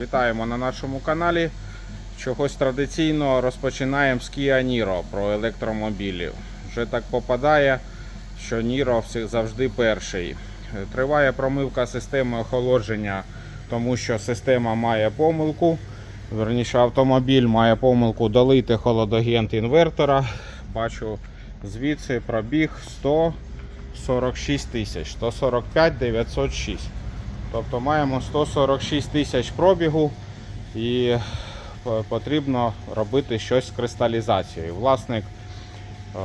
Вітаємо на нашому каналі. Чогось традиційно розпочинаємо з Kia Niro про електромобілі. Вже так попадає, що Niro завжди перший. Триває промивка системи охолодження, тому що система має помилку. Верніше, автомобіль має помилку долити холодогент інвертора. Бачу звідси пробіг 146 тисяч, 145 906. Тобто маємо 146 тисяч пробігу і потрібно робити щось з кристалізацією. Власник е,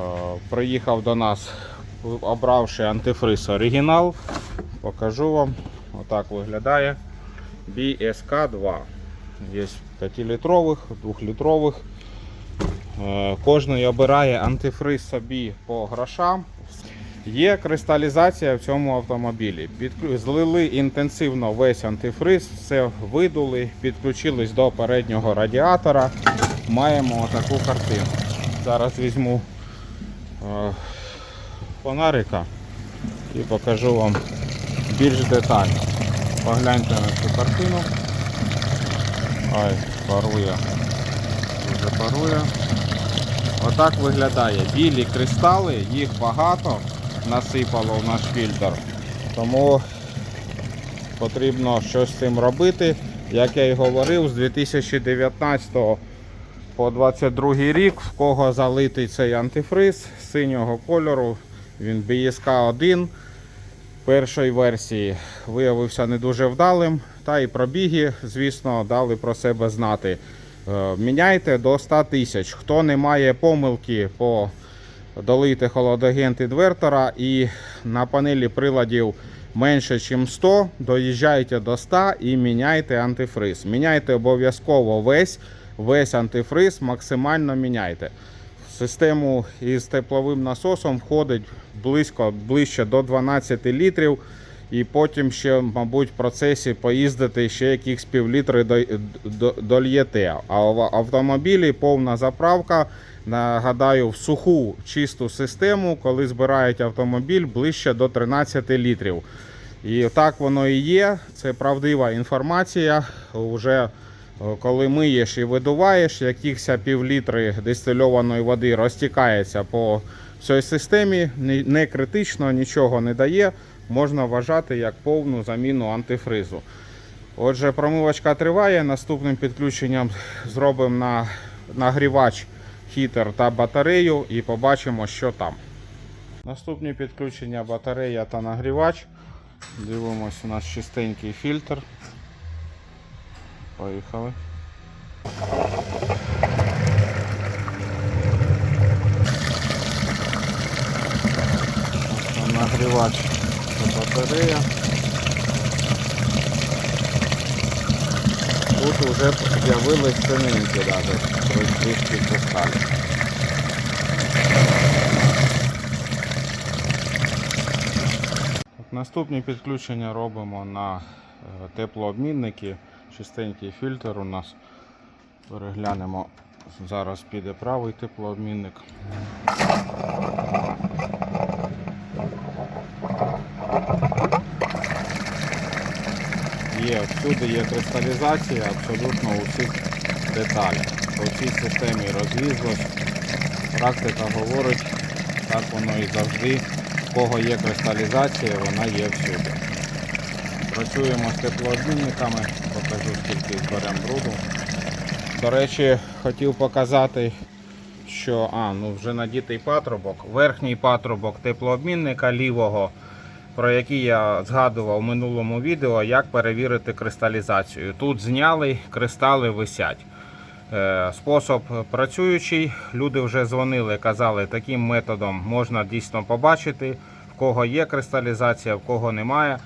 приїхав до нас, обравши антифриз оригінал. Покажу вам. Отак виглядає. BSK2. Є 5-літрових, 2-літрових. Е, Кожний обирає антифриз собі по грошам. Є кристалізація в цьому автомобілі. Злили інтенсивно весь антифриз, все видули, підключились до переднього радіатора. Маємо таку картину. Зараз візьму е, фонарика і покажу вам більш детально. Погляньте на цю картину. Ай, парує. Дуже парує. Отак виглядає. Білі кристали, їх багато насипало в наш фільтр. Тому потрібно щось з цим робити. Як я і говорив, з 2019 по 22 рік, в кого залитий цей антифриз синього кольору, він BSK 1 першої версії виявився не дуже вдалим. Та і пробіги, звісно, дали про себе знати. Е, Міняйте до 100 тисяч. Хто не має помилки по долити холодагент інвертора і на панелі приладів менше, ніж 100, доїжджайте до 100 і міняйте антифриз. Міняйте обов'язково весь, весь антифриз, максимально міняйте. В систему із тепловим насосом входить близько ближче до 12 літрів. І потім ще, мабуть, в процесі поїздити ще якихось півлітри до- до- дольєте. А в автомобілі повна заправка. Нагадаю, в суху чисту систему, коли збирають автомобіль ближче до 13 літрів. І так воно і є. Це правдива інформація. Уже е, коли миєш і видуваєш, якихось півлітри дистильованої води розтікається по всій системі, не критично, нічого не дає. Можна вважати як повну заміну антифризу. Отже, промивочка триває. Наступним підключенням зробимо на нагрівач, хітер та батарею і побачимо, що там. Наступні підключення батарея та нагрівач. Дивимось, у нас чистенький фільтр. Поїхали. Нагрівач та батарея. Тут вже з'явились сининки навіть, пускали. Наступні підключення робимо на е, теплообмінники. Чистенький фільтр у нас. Переглянемо. Зараз піде правий теплообмінник. Є, всюди є кристалізація абсолютно у всіх деталях. По цій системі розлізлось. Практика говорить, так воно і завжди. В кого є кристалізація, вона є всюди. Працюємо з теплообмінниками, покажу скільки зберемо бруду. До речі, хотів показати, що а, ну вже надітий патрубок. Верхній патрубок теплообмінника лівого, про який я згадував в минулому відео, як перевірити кристалізацію. Тут зняли, кристали висять. Е, Спосіб працюючий. Люди вже дзвонили, казали, таким методом можна дійсно побачити, в кого є кристалізація, в кого немає.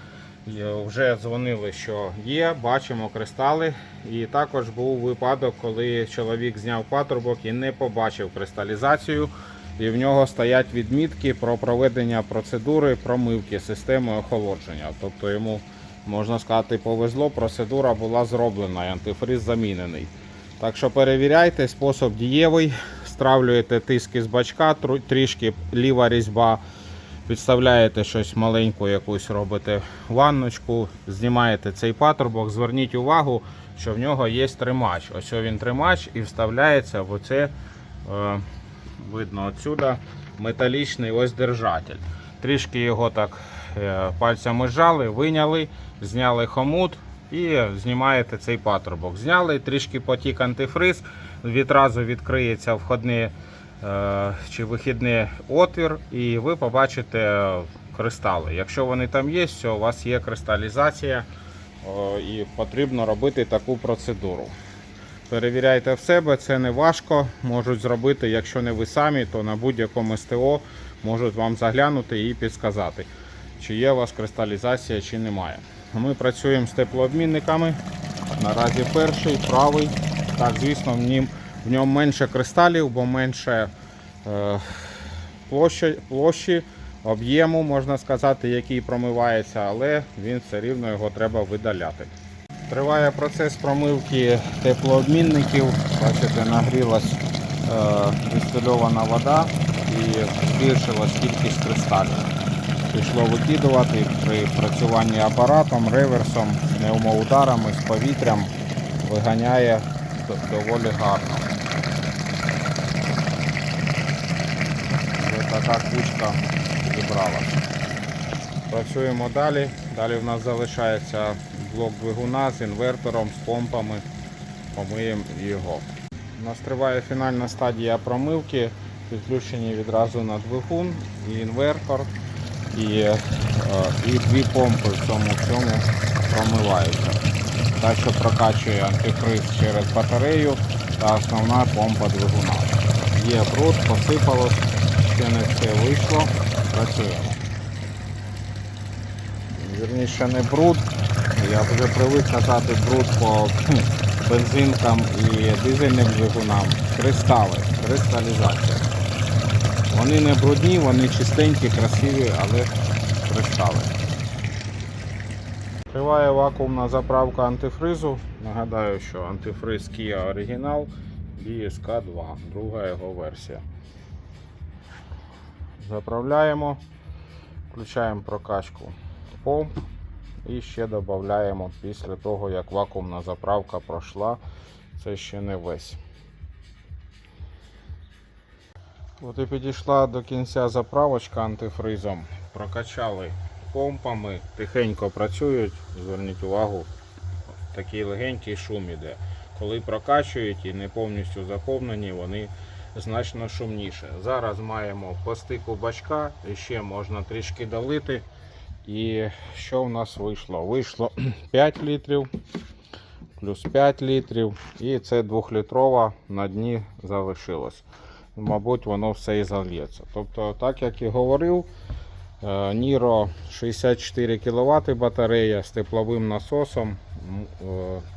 Вже дзвонили, що є, бачимо кристали. І також був випадок, коли чоловік зняв патрубок і не побачив кристалізацію. І в нього стоять відмітки про проведення процедури промивки системи охолодження. Тобто йому, можна сказати, повезло, процедура була зроблена, і антифриз замінений. Так що перевіряйте, спосіб дієвий, стравлюєте тиски з бачка, трішки ліва різьба, підставляєте щось маленьку, якусь робите ванночку, знімаєте цей патрубок. Зверніть увагу, що в нього є тримач. Ось він тримач і вставляється в оце, е, видно отсюда, металічний ось держатель. Трішки його так е, пальцями зжали, виняли, зняли хомут і знімаєте цей патрубок. Зняли, трішки потік антифриз, відразу відкриється входний е, чи вихідний отвір, і ви побачите кристали. Якщо вони там є, то у вас є кристалізація і потрібно робити таку процедуру. Перевіряйте в себе, це не важко. Можуть зробити, якщо не ви самі, то на будь-якому СТО можуть вам заглянути і підсказати, чи є у вас кристалізація, чи немає. Ми працюємо з теплообмінниками. Наразі перший, правий. Так, звісно, в нім в ньому менше кристалів, бо менше е, площі, площі, об'єму, можна сказати, який промивається, але він все рівно його треба видаляти. Триває процес промивки теплообмінників. Бачите, нагрілась е, дистильована вода і збільшилась кількість кристалів. Пішло викидувати при працюванні апаратом, реверсом, пневмоударами, з повітрям виганяє доволі гарно. Ось така кучка зібралася. Працюємо далі. Далі в нас залишається блок двигуна з інвертором, з помпами. Помиємо його. У нас триває фінальна стадія промивки. Підключені відразу на двигун і інвертор. І, е, і дві помпи в цьому всьому промиваються. Та, що прокачує антифриз через батарею та основна помпа двигуна. Є бруд, посипалось, ще не все вийшло. Працюємо. Вірніше не бруд. Я вже привик казати бруд по бензинкам і дизельним двигунам. Кристали, кристалізація. Вони не брудні, вони чистенькі, красиві, але кристали. Триває вакуумна заправка антифризу. Нагадаю, що антифриз Kia Original BSK 2, друга його версія. Заправляємо, включаємо прокачку помп і ще додаємо після того, як вакуумна заправка пройшла. Це ще не весь. От і підійшла до кінця заправочка антифризом. Прокачали помпами, тихенько працюють. Зверніть увагу, такий легенький шум іде. Коли прокачують і не повністю заповнені, вони значно шумніше. Зараз маємо по стику бачка, і ще можна трішки долити. І що в нас вийшло? Вийшло 5 літрів, плюс 5 літрів, і це 2-літрова на дні залишилось. Мабуть, воно все і зальється. Тобто, так як і говорив, е, Niro 64 кВт батарея з тепловим насосом е,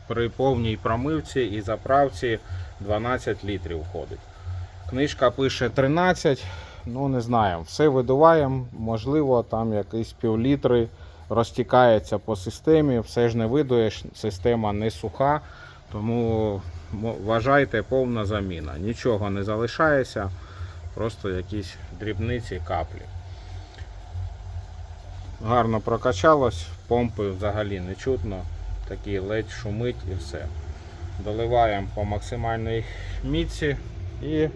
при повній промивці і заправці 12 літрів входить. Книжка пише 13, ну не знаю, все видуваємо, можливо, там якісь півлітри розтікається по системі, все ж не видуєш, система не суха, тому вважайте повна заміна. Нічого не залишається, просто якісь дрібниці каплі. Гарно прокачалось, помпи взагалі не чутно, такий ледь шумить і все. Доливаємо по максимальній міці і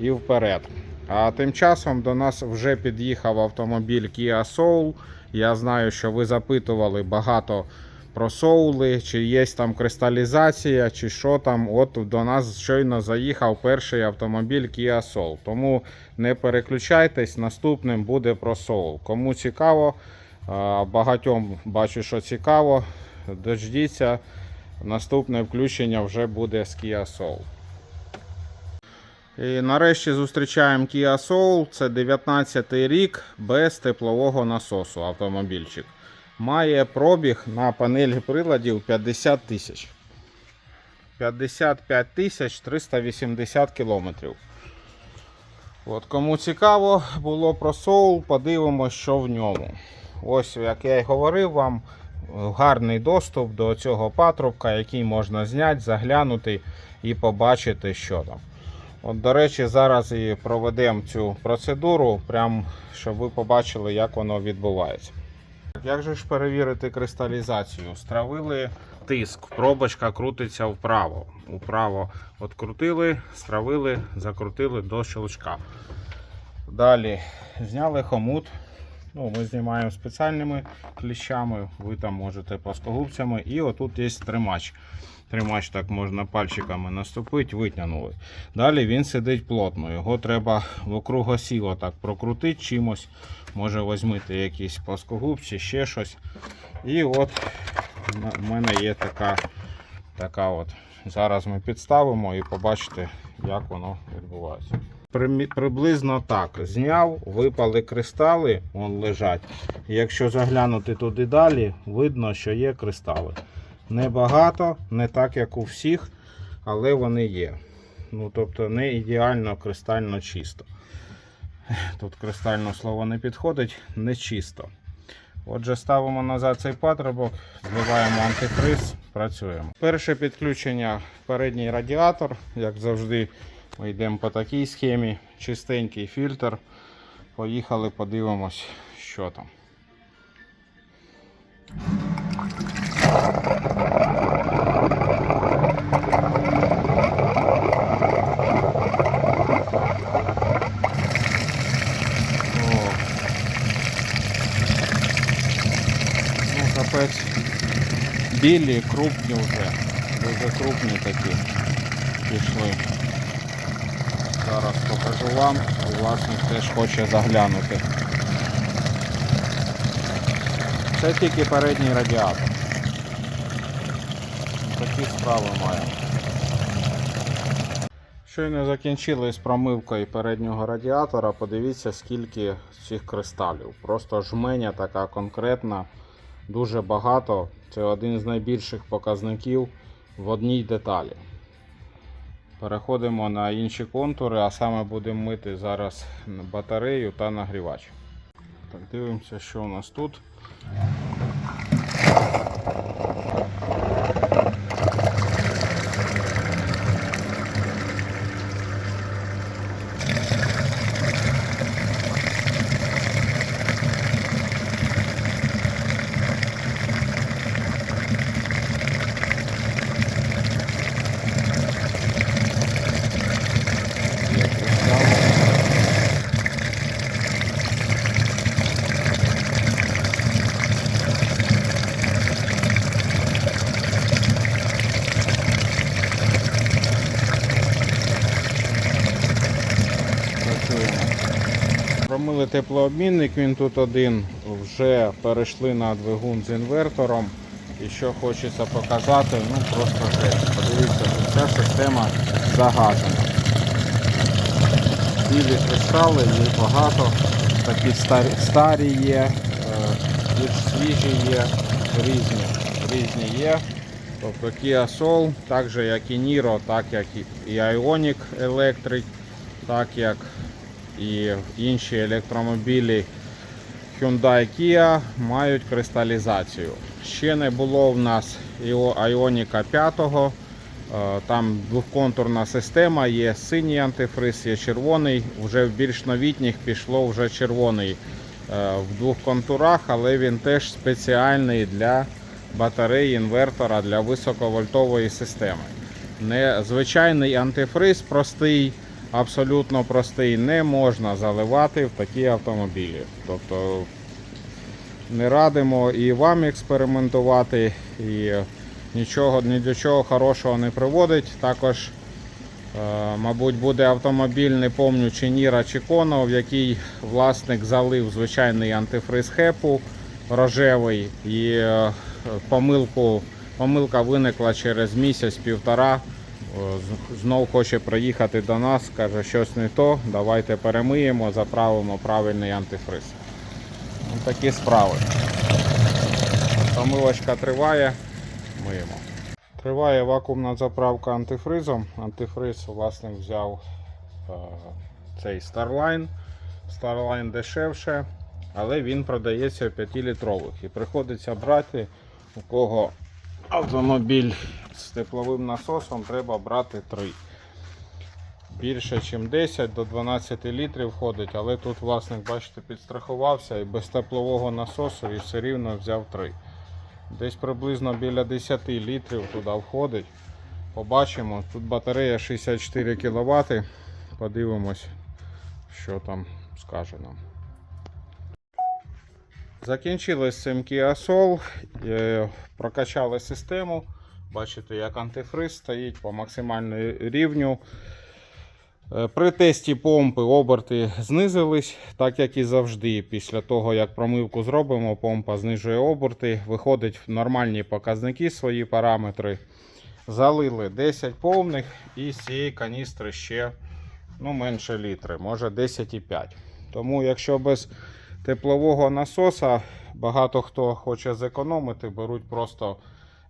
і вперед. А тим часом до нас вже під'їхав автомобіль Kia Soul. Я знаю, що ви запитували багато про соули, чи є там кристалізація, чи що там. От до нас щойно заїхав перший автомобіль Kia Soul. Тому не переключайтесь, наступним буде про Soul. Кому цікаво, багатьом бачу, що цікаво. Дождіться, наступне включення вже буде з Kia Soul. І нарешті зустрічаємо Kia Soul. Це 19 рік без теплового насосу автомобільчик. Має пробіг на панелі приладів 50 тисяч. 55 тисяч 380 кілометрів. От, кому цікаво було про Soul, подивимось, що в ньому. Ось, як я й говорив вам, гарний доступ до цього патрубка, який можна зняти, заглянути і побачити, що там. От, до речі, зараз і проведемо цю процедуру, прям, щоб ви побачили, як воно відбувається. Як же ж перевірити кристалізацію? Стравили тиск. Пробочка крутиться вправо. Вправо открутили, стравили, закрутили до щелчка. Далі зняли хомут. Ну, ми знімаємо спеціальними кліщами, ви там можете плоскогубцями. І отут є тримач. Тримач так можна пальчиками наступити, витягнули. Далі він сидить плотно. Його треба вокруг осі отак прокрутити чимось. Може візьмете якісь плоскогубці, ще щось. І от в мене є така, така от. Зараз ми підставимо і побачите, як воно відбувається. Приблизно так. Зняв, випали кристали, вон лежать. Якщо заглянути туди далі, видно, що є кристали. Небагато, не так, як у всіх, але вони є. Ну, тобто не ідеально кристально чисто. Тут кристально слово не підходить, не чисто. Отже, ставимо назад цей патрубок, зливаємо антифриз, працюємо. Перше підключення передній радіатор, як завжди, ми йдемо по такій схемі. Чистенький фільтр. Поїхали, подивимось, що там. Білі, крупні вже. Дуже крупні такі пішли. Зараз покажу вам. Власник теж хоче заглянути. Це тільки передній радіатор. Такі справи маємо. Щойно закінчили з промивкою переднього радіатора. Подивіться, скільки цих кристалів. Просто жменя така конкретна, дуже багато. Це один з найбільших показників в одній деталі. Переходимо на інші контури, а саме будемо мити зараз батарею та нагрівач. Так, дивимося, що у нас тут. Є кристал. Працюємо. Промили теплообмінник, він тут один. Вже перейшли на двигун з інвертором. І що хочеться показати, ну просто жесть. Подивіться, ця система загажена. Білі кристали, їх багато. Такі старі, старі є, е, більш свіжі є, різні, різні є. Тобто Kia Soul, так же як і Niro, так як і Ioniq Electric, так як і інші електромобілі Hyundai Kia мають кристалізацію. Ще не було в нас Ioniq 5. Е, Там двохконтурна система, є синій антифриз, є червоний. Вже в більш новітніх пішло вже червоний е, в двох контурах, але він теж спеціальний для батареї інвертора для високовольтової системи. Не звичайний антифриз простий, абсолютно простий, не можна заливати в такі автомобілі. Тобто не радимо і вам експериментувати, і нічого ні до чого хорошого не приводить. Також, е, мабуть, буде автомобіль, не помню, чи Ніра, чи Коно, в який власник залив звичайний антифриз хепу рожевий, і е, помилку, помилка виникла через місяць-півтора. З- Знов хоче приїхати до нас, каже, щось не то, давайте перемиємо, заправимо правильний антифриз. Ну, такі справи. Помилочка триває, миємо. Триває вакуумна заправка антифризом. Антифриз власник взяв е, цей Starline. Starline дешевше, але він продається в 5-літрових. І приходиться брати, у кого автомобіль з тепловим насосом, треба брати 3. Більше, ніж 10 до 12 літрів входить, але тут власник, бачите, підстрахувався і без теплового насосу і все рівно взяв 3. Десь приблизно біля 10 літрів туди входить. Побачимо. Тут батарея 64 кВт. Подивимось, що там скаже нам. Закінчили з цим Kia Soul. Е, Прокачали систему. Бачите, як антифриз стоїть по максимальному рівню. Е, При тесті помпи оберти знизились, так як і завжди. Після того, як промивку зробимо, помпа знижує оберти, виходить в нормальні показники свої параметри. Залили 10 повних і з цієї каністри ще ну, менше літри, може 10,5. Тому, якщо без теплового насоса багато хто хоче зекономити, беруть просто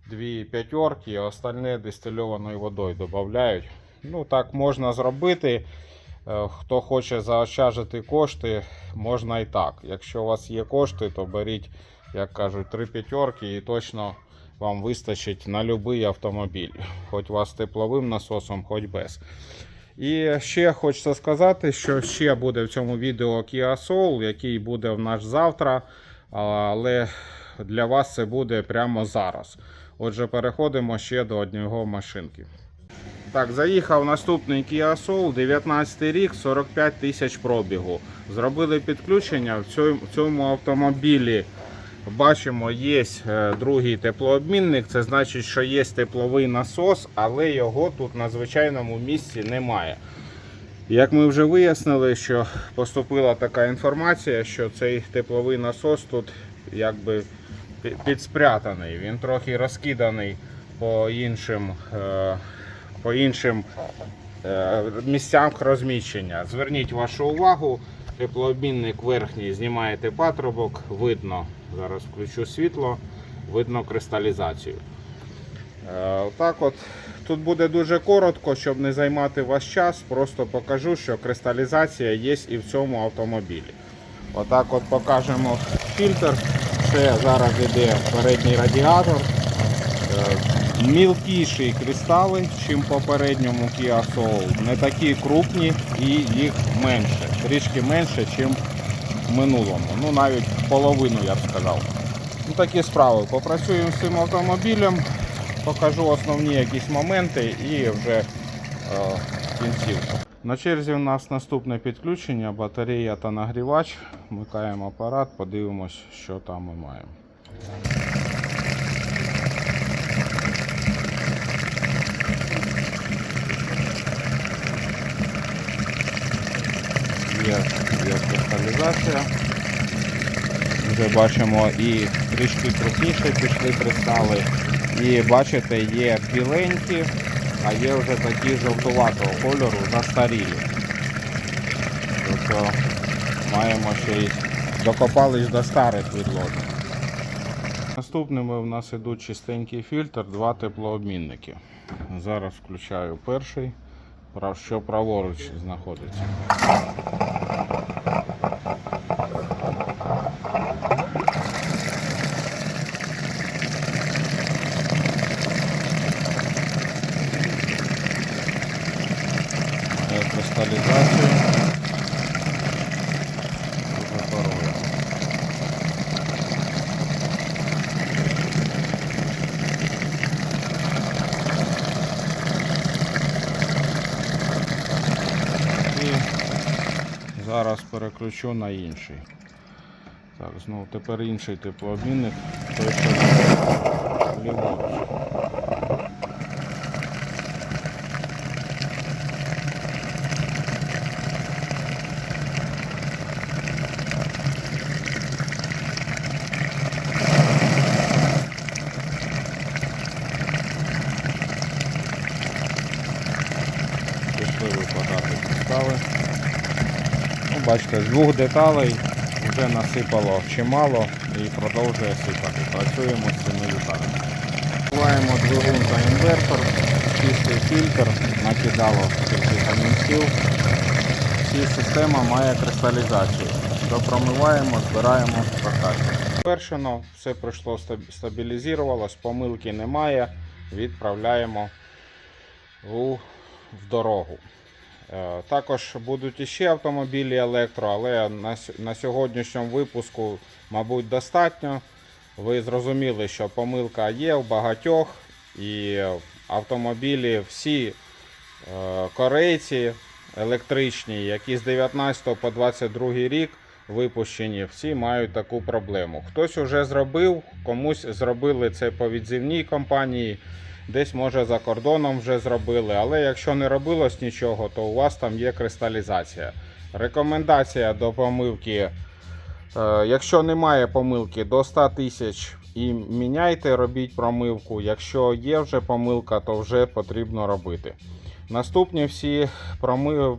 дві п'ятерки, а остальне дистильованою водою додають. Ну, так можна зробити. Е, Хто хоче заощаджити кошти, можна і так. Якщо у вас є кошти, то беріть, як кажуть, три п'ятерки і точно вам вистачить на будь-який автомобіль. Хоч у вас тепловим насосом, хоч без. І ще хочеться сказати, що ще буде в цьому відео Kia Soul, який буде в нас завтра. Але для вас це буде прямо зараз. Отже, переходимо ще до одного машинки. Так, заїхав наступний Kia Soul, 19 рік, 45 тисяч пробігу. Зробили підключення в цьому автомобілі. Бачимо, є е, другий теплообмінник. Це значить, що є тепловий насос, але його тут на звичайному місці немає. Як ми вже вияснили, що поступила така інформація, що цей тепловий насос тут якби підспрятаний. Він трохи розкиданий по іншим, е, по іншим е, місцям розміщення. Зверніть вашу увагу, теплообмінник верхній знімаєте патрубок, видно, зараз включу світло, видно кристалізацію. Е, Отак от. Тут буде дуже коротко, щоб не займати ваш час. Просто покажу, що кристалізація є і в цьому автомобілі. Отак от покажемо фільтр. Це зараз йде передній радіатор. Мілкіші кристали, чим в попередньому Kia Soul. Не такі крупні і їх менше. Трішки менше, ніж в минулому. Ну навіть половину я б сказав. Ну, такі справи. Попрацюємо з цим автомобілем, покажу основні якісь моменти і вже е, кінцівку. На черзі у нас наступне підключення, батарея та нагрівач. Вмикаємо апарат, подивимось, що там ми маємо. Є, кристалізація. Вже бачимо і трішки крупніше пішли кристали. І бачите, є біленькі, а є вже такі жовтуватого кольору, застарілі. Тобто маємо ще й докопались до старих відлодів. Наступними в нас ідуть чистенький фільтр, два теплообмінники. Зараз включаю перший, що праворуч знаходиться. Має кристалізацію. Дуже парує. І зараз переключу на інший. Так, знову тепер інший теплообмінник. Той, що ліворуч. пішли випадати підстави. Ну, бачите, з двох деталей вже насипало чимало і продовжує сипати. Працюємо з цими деталями. Вбиваємо двигун та інвертор, чистий фільтр, накидало кілька камінців. І система має кристалізацію. Допромиваємо, збираємо, прокачуємо. Завершено, все пройшло стабілізувалось, помилки немає. Відправляємо у, в дорогу. Е, Також будуть іще автомобілі електро, але на, сьогоднішньому випуску, мабуть, достатньо. ви зрозуміли, що помилка є у багатьох, і автомобілі всі е, корейці електричні, які з 19 по 22 рік випущені, всі мають таку проблему. Хтось уже зробив, комусь зробили це по відзивній компанії, десь може за кордоном вже зробили. Але якщо не робилось нічого, то у вас там є кристалізація. Рекомендація до помилки. Е, Якщо немає помилки до 100 тисяч і міняйте, робіть промивку. Якщо є вже помилка, то вже потрібно робити. Наступні всі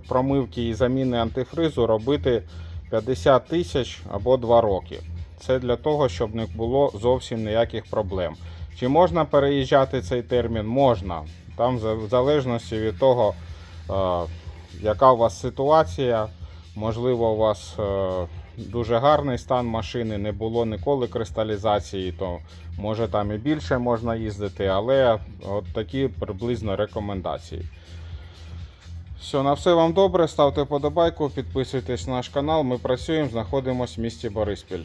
промивки і заміни антифризу робити 50 тисяч або 2 роки. Це для того, щоб не було зовсім ніяких проблем. Чи можна переїжджати цей термін? Можна. Там в залежності від того, е, яка у вас ситуація. Можливо, у вас е, дуже гарний стан машини, не було ніколи кристалізації, то може там і більше можна їздити, але от такі приблизно рекомендації. Все, на все вам добре. Ставте подобайку, підписуйтесь на наш канал. Ми працюємо, знаходимося в місті Бориспіль.